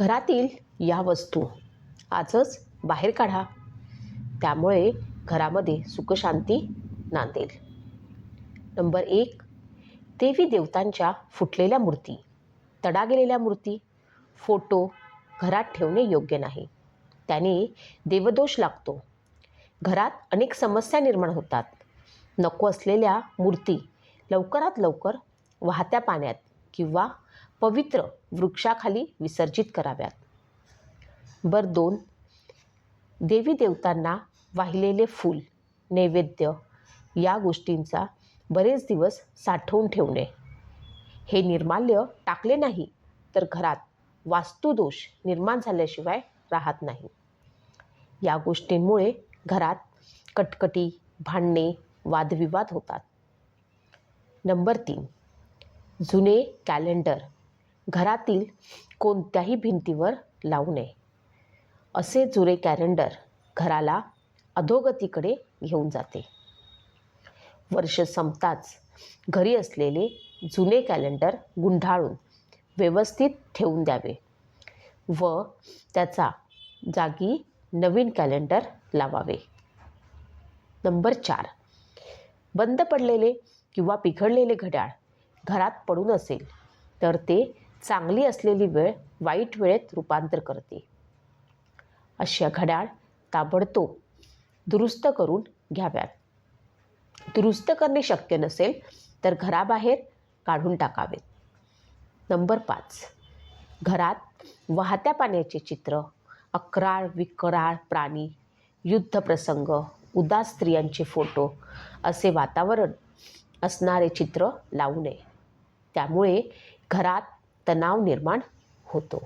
घरातील या वस्तू आजच बाहेर काढा. त्यामुळे घरामध्ये सुखशांती नांदेल. नंबर एक देवी देवतांच्या फुटलेल्या मूर्ती तडा गेलेल्या मूर्ती फोटो घरात ठेवणे योग्य नाही. त्याने देवदोष लागतो. घरात अनेक समस्या निर्माण होतात. नको असलेल्या मूर्ती लवकरात लवकर वाहत्या पाण्यात किंवा पवित्र वृक्षाखाली विसर्जित कराव्यात. बर दोन देवी देवतांना वाहिलेले फूल नैवेद्य या गोष्टींचा बरेच दिवस साठवून ठेवणे. हे निर्माल्य टाकले नाही तर घरात वास्तुदोष निर्माण झाल्याशिवाय राहत नाही. या गोष्टींमुळे घरात कटकटी भांडणे वादविवाद होतात. नंबर तीन जुने कॅलेंडर घरातील कोणत्याही भिंतीवर लावू नये. असे जुने कॅलेंडर घराला अधोगतीकडे घेऊन जाते. वर्ष संपताच घरी असलेले जुने कॅलेंडर गुंढाळून व्यवस्थित ठेवून द्यावे व त्याचा जागी नवीन कॅलेंडर लावावे. नंबर चार. बंद पडलेले किंवा बिघडलेले घड्याळ घरात पडून असेल तर ते चांगली असलेली वेळ वाईट वेळेत रूपांतर करते. अशा घड्याळ ताबडतोब दुरुस्त करून घ्याव्यात. दुरुस्त करणे शक्य नसेल तर घराबाहेर काढून टाकावेत. नंबर पाच. घरात वाहत्या पाण्याचे चित्र अक्राळ विक्राळ प्राणी युद्धप्रसंग उदास स्त्रियांचे फोटो असे वातावरण असणारे चित्र लावू नये. त्यामुळे घरात तणाव निर्माण होतो.